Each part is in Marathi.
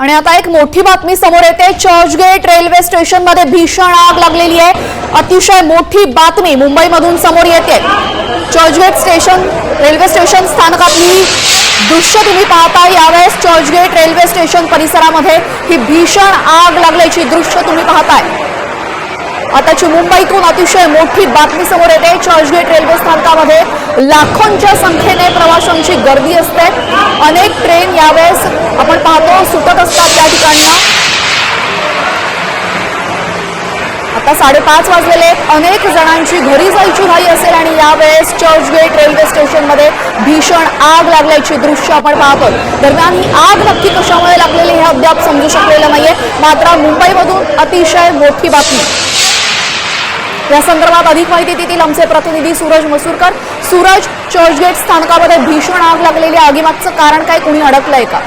आणि आता एक मोठी बातमी समोर येते. चर्चगेट रेल्वे स्टेशनमध्ये भीषण आग लागलेली आहे. अतिशय मोठी बातमी मुंबईमधून समोर येते. चर्चगेट स्टेशन रेल्वे स्टेशन स्थानकातली दृश्य तुम्ही पाहता. यावेळेस चर्चगेट रेल्वे स्टेशन परिसरामध्ये ही भीषण आग लागल्याची दृश्य तुम्ही पाहताय. आताची मुंबईतून अतिशय मोठी बातमी समोर येते. चर्चगेट रेल्वे स्थानकामध्ये लाखोंच्या संख्येने प्रवाशांची गर्दी असते. अनेक ट्रेन यावेळेस आपण पाहतो सुटत असतात त्या ठिकाणी आता साडेपाच वाजलेले आहेत. अनेक जणांची घरी जायची घाई असेल आणि यावेळेस चर्चगेट रेल्वे स्टेशनमध्ये भीषण आग लागल्याची दृश्य आपण पाहतो दरम्यान ही आग नक्की कशामुळे लागलेली हे अद्याप समजू शकलेलं नाहीये. मात्र मुंबईमधून अतिशय मोठी बातमी. या संदर्भात अधिक माहिती देतील आमचे प्रतिनिधी सूरज मसूरकर. सूरज चर्चगेट स्थानकामध्ये भीषण आग लागलेली आहे. आगीमागचं कारण काय? कुणी अडकलंय का?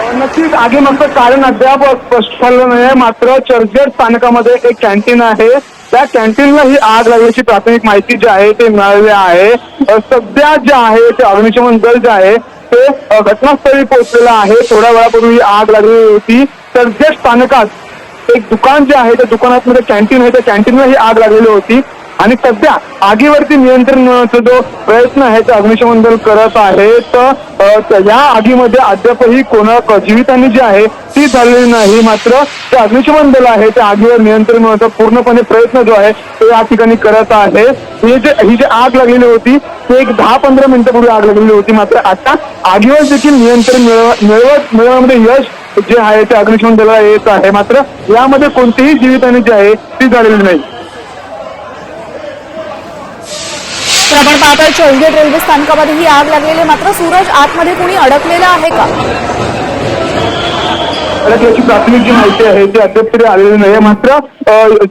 नक्कीच आगीमागचं कारण अद्याप स्पष्ट झालं नाही मात्र चर्चगेट स्थानकामध्ये एक कॅन्टीन आहे. त्या कॅन्टीनला ही आग लागल्याची प्राथमिक माहिती जी आहे ते मिळालेली आहे. सध्या जे आहे ते अग्निशमन दल जे आहे ते घटनास्थळी पोहोचलेलं आहे. थोड्या वेळापूर्वी ही आग लागलेली होती. चर्चगेट स्थानकात एक दुकान जे आहे त्या दुकानात मध्ये कॅन्टीन आहे. त्या कॅन्टीनला ही आग लागलेली होती. आणि सध्या आगीवरती नियंत्रण मिळवण्याचा जो प्रयत्न आहे ते अग्निशमन दल करत आहे तर या आगीमध्ये अद्यापही कोणा जीवितांनी जी आहे ती झालेली नाही. मात्र ते अग्निशमन दल आहे त्या आगीवर नियंत्रण मिळवण्याचा पूर्णपणे प्रयत्न जो आहे तो या ठिकाणी करत आहे. ही जे ही जी आग लागलेली होती ती एक दहा पंधरा मिनिटापूर्वी आग लागलेली होती. मात्र आता आगीवर देखील नियंत्रण मिळव मिळवत मिळवण्यामध्ये यश जे आहे ते अग्निशमन दलाला येत आहे. मात्र यामध्ये कोणतीही जीवितहानी जी आहे ती झालेली नाही. तर आपण पाहतोय चर्चगेट रेल्वे स्थानकामध्ये ही आग लागलेली आहे. मात्र सूरज आतमध्ये कोणी अडकलेलं आहे का? याची प्राथमिक जी माहिती आहे ती अद्याप तरी आलेली नाही मात्र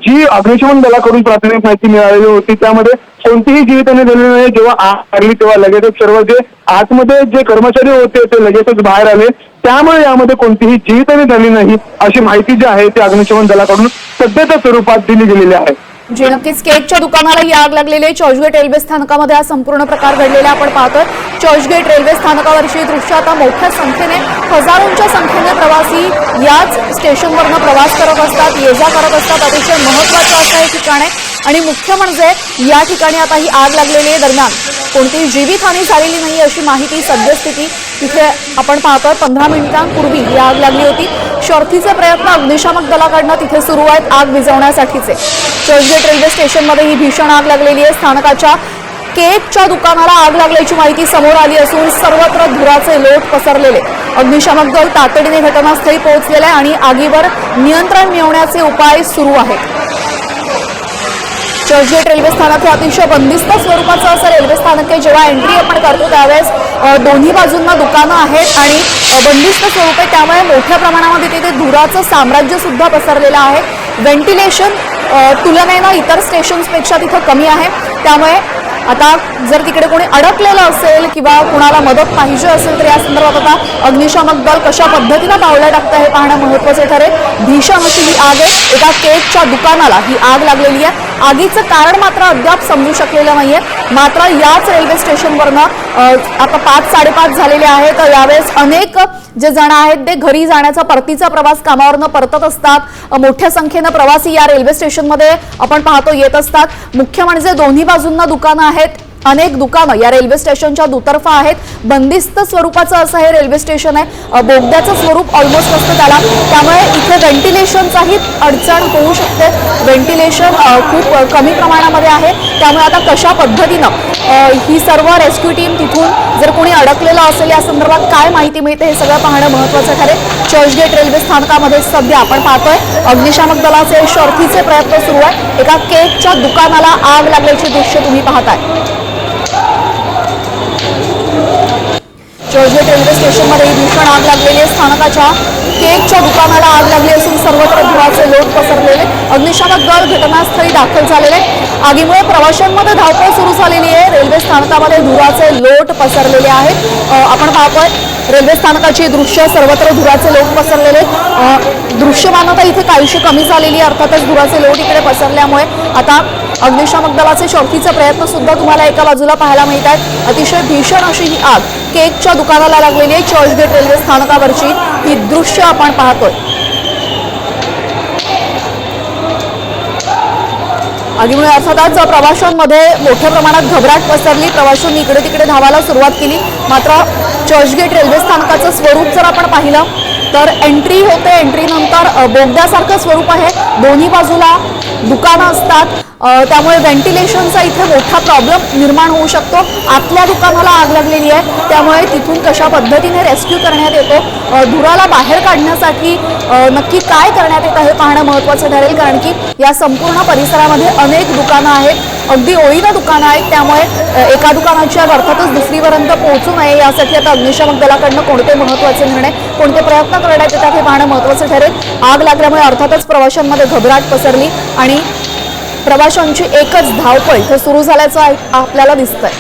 जी अग्निशमन दलाकडून प्राथमिक माहिती मिळालेली होती त्यामध्ये कोणतीही जीवितहानी झालेली नाही जेव्हा आग लागली तेव्हा लगेचच सर्व जे आतमध्ये जे कर्मचारी होते ते लगेचच बाहेर आले. त्यामुळे यामध्ये कोणतीही जीवितहानी झाली नाही अशी माहिती जी आहे ती अग्निशमन दलाकडून सध्याच्या स्वरूपात दिली गेलेली आहे. जे नक्कीच केकच्या दुकानाला ही आग लागलेली आहे. चर्चगेट रेल्वे स्थानकामध्ये हा संपूर्ण प्रकार घडलेला आहे. आपण पाहतोय चर्चगेट रेल्वे स्थानकावरची दृश्य आता मोठ्या संख्येने हजारोंच्या संख्येने प्रवासी याच स्टेशनवरनं प्रवास करत असतात ये जा करत असतात. अतिशय महत्वाचं असं हे ठिकाण आहे. आणि मुख्य म्हणजे या ठिकाणी आता ही आग लागलेली आहे दरम्यान. कोणतीही जीवितहानी झालेली नाही अशी माहिती सद्यस्थिती. तिथे आपण पाहतोय पंधरा मिनिटांपूर्वी ही आग लागली होती. शर्थीचे प्रयत्न अग्निशामक दलाकडनं तिथे सुरू आहेत आग विझवण्यासाठीचे. चर्चगेट रेल्वे स्टेशनमध्ये ही भीषण आग लागलेली आहे. स्थानकाच्या केकच्या दुकानाला आग लागल्याची माहिती समोर आली असून सर्वत्र धुराचे लोट पसरलेले. अग्निशामक दल तातडीने घटनास्थळी पोहोचलेले आहे आणि आगीवर नियंत्रण मिळवण्याचे उपाय सुरू आहेत. चर्चगेट रेल्वे स्थानक हे अतिशय बंदिस्त स्वरूपाचं असं रेल्वे स्थानक आहे जेव्हा एंट्री आपण करतो त्यावेळेस दोन्ही बाजूंना दुकानं आहेत आणि बंदिस्त स्वरूप आहे. त्यामुळे मोठ्या प्रमाणामध्ये तिथे धुराचं साम्राज्य सुद्धा पसरलेलं आहे. व्हेंटिलेशन तुलनेनं इतर स्टेशन्सपेक्षा तिथं कमी आहे. त्यामुळे आता जर तिकडे कोणी अडकलेलं असेल किंवा कुणाला मदत पाहिजे असेल तर या संदर्भात आता अग्निशामक दल कशा पद्धतीनं पावलं टाकतं हे पाहणं महत्वाचं ठरेल. भीषण अशी ही आग आहे. एका केकच्या दुकानाला ही आग लागलेली आहे. आगीचं कारण मात्र अद्याप समजू शकलेलं नाहीये. मात्र याच रेल्वे स्टेशनवरनं आता पाच साडेपाच झालेले आहेत. तर यावेळेस अनेक जे जण आहेत ते घरी जाण्याचा परतीचा प्रवास कामावरनं परतत असतात. मोठ्या संख्येनं प्रवासी या रेल्वे स्टेशनमध्ये आपण पाहतो येत असतात. मुख्य म्हणजे दोन्ही बाजूंना दुकानं आहेत. अनेक दुकानं या रेल्वे स्टेशनच्या दुतर्फा आहेत. बंदिस्त स्वरूपाचं असं हे रेल्वे स्टेशन आहे. बोगद्याचं स्वरूप ऑलमोस्ट असतं त्याला. त्यामुळे इथे व्हेंटिलेशनचाही अडचण होऊ शकते. व्हेंटिलेशन खूप कमी प्रमाणामध्ये आहे. त्यामुळे आता कशा पद्धतीनं ही सर्व रेस्क्यू टीम तिथून जर कोणी अडकलेलं असेल या संदर्भात काय माहिती मिळते हे सगळं पाहणं महत्वाचं ठरेल. चर्चगेट रेल्वे स्थानकामध्ये सध्या आपण पाहतोय अग्निशामक दलाचे शर्थीचे प्रयत्न सुरू आहे. एका केकच्या दुकानाला आग लागल्याची दृश्य तुम्ही पाहताय. चर्चगेट रेल्वे स्टेशनमध्ये ही भीषण आग लागलेली आहे. स्थानकाच्या केकच्या दुकानाला आग लागली असून सर्वत्र धुवाचे लोट पसरलेले अग्निशामक दल घटनास्थळी दाखल झालेले. आगीमुळे प्रवाशांमध्ये धावपळ सुरू झालेली आहे. रेल्वे स्थानकामध्ये धुराचे लोट पसरलेले आहेत. आपण पाहतोय रेल्वे स्थानकाची दृश्य सर्वत्र धुराचे लोट पसरलेले. दृश्यमानता इथे काहीशी कमी झालेली आहे. अर्थातच धुराचे लोट इकडे पसरल्यामुळे आता अग्निशामक दलाचे शर्थीचे प्रयत्न सुद्धा तुम्हाला एका बाजूला पाहायला मिळत आहेत अतिशय भीषण अशी ही आग केकच्या दुकानाला लागलेली आहे. चर्चगेट रेल्वे स्थानकावरची ही दृश्य आपण पाहतोय. आगीमुळे अर्थातच प्रवाशांमध्ये मोठ्या प्रमाणात घबराट पसरली. प्रवाशांनी इकडे तिकडे धावायला सुरुवात केली. मात्र चर्चगेट रेल्वे स्थानकाचं स्वरूप जर आपण पाहिलं तर एंट्री होते. एंट्री नंतर बोगद्यासारखं स्वरूप आहे. दोन्ही बाजूला दुकानं असतात. त्यामुळे व्हेंटिलेशनचा इथे मोठा प्रॉब्लेम निर्माण होऊ शकतो. आतल्या दुकानाला आग लागलेली आहे. त्यामुळे तिथून कशा पद्धतीने रेस्क्यू करण्यात येतो धुराला बाहेर काढण्यासाठी नक्की काय करण्यात येतं हे पाहणं महत्त्वाचं ठरेल. कारण की या संपूर्ण परिसरामध्ये अनेक दुकानं आहेत. अगदी ओळीनं दुकानं आहेत. त्यामुळे एका दुकानाच्या अर्थातच दुसरीपर्यंत पोहोचू नये. यासाठी आता अग्निशमक दलाकडनं कोणते महत्त्वाचे निर्णय कोणते प्रयत्न करण्यात येतात हे पाहणं महत्त्वाचं ठरेल. आग लागल्यामुळे अर्थातच प्रवाशांमध्ये घबराट पसरली आणि प्रवाशांची एकच धावपळ इथे सुरू झाल्याचं आपल्याला दिसतंय.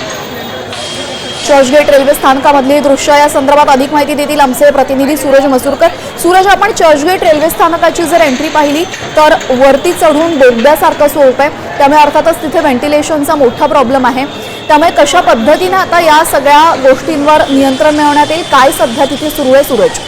चर्चगेट रेल्वे स्थानकामधली दृश्य या संदर्भात अधिक माहिती देतील आमचे प्रतिनिधी सूरज मसूरकर. सूरज आपण चर्चगेट रेल्वे स्थानकाची जर एंट्री पाहिली तर वरती चढून बोगद्यासारखं स्वरूप आहे. त्यामुळे अर्थातच तिथे व्हेंटिलेशनचा मोठा प्रॉब्लेम आहे. त्यामुळे कशा पद्धतीनं आता या सगळ्या गोष्टींवर नियंत्रण मिळवण्यात येईल? काय सध्या तिथे सुरू आहे सूरज?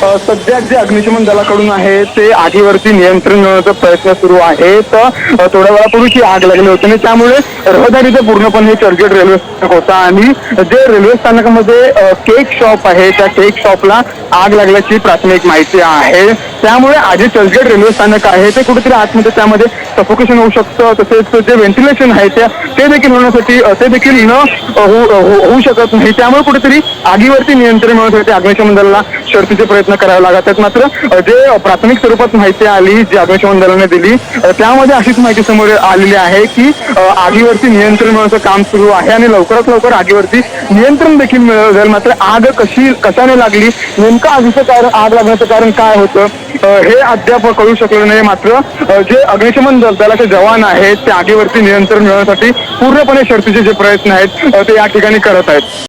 सध्या जे अग्निशमन दलाकडून आहे ते आगीवरती नियंत्रण मिळवण्याचा प्रयत्न सुरू आहे. तर थोड्या वेळापूर्वी ही आग लागली होती आणि त्यामुळे रहदारीचं पूर्णपणे चर्चगेट रेल्वे स्थानक होता. आणि जे रेल्वे स्थानकामध्ये केक शॉप आहे त्या केक शॉपला आग लागल्याची प्राथमिक माहिती आहे. त्यामुळे आधी चर्चगेट रेल्वे स्थानक आहे ते कुठेतरी आतमध्ये त्यामध्ये सफोकेशन होऊ शकतं. तसेच जे व्हेंटिलेशन आहे त्या ते देखील होण्यासाठी ते देखील न होऊ शकत नाही. त्यामुळे कुठेतरी आगीवरती नियंत्रण मिळवण्यासाठी अग्निशमन दलाला शर्तीचे प्रयत्न करावे लागतात मात्र जे प्राथमिक स्वरूपात माहिती आली जी अग्निशमन दलाने दिली त्यामध्ये अशीच माहिती समोर आलेली आहे की आगीवर आगीवरती नियंत्रण मिळवण्याचं काम सुरू आहे आणि लवकरात लवकर आगीवरती नियंत्रण देखील मिळेल मात्र आग कशी कशाने लागली? नेमकं आगीचं कारण आग लागण्याचं कारण काय होतं? हे अद्याप कळू शकलं नाही. मात्र जे अग्निशमन दल- दलाचे जवान आहेत ते आगीवरती नियंत्रण मिळवण्यासाठी पूर्णपणे शर्तीचे जे प्रयत्न आहेत ते या ठिकाणी करत आहेत.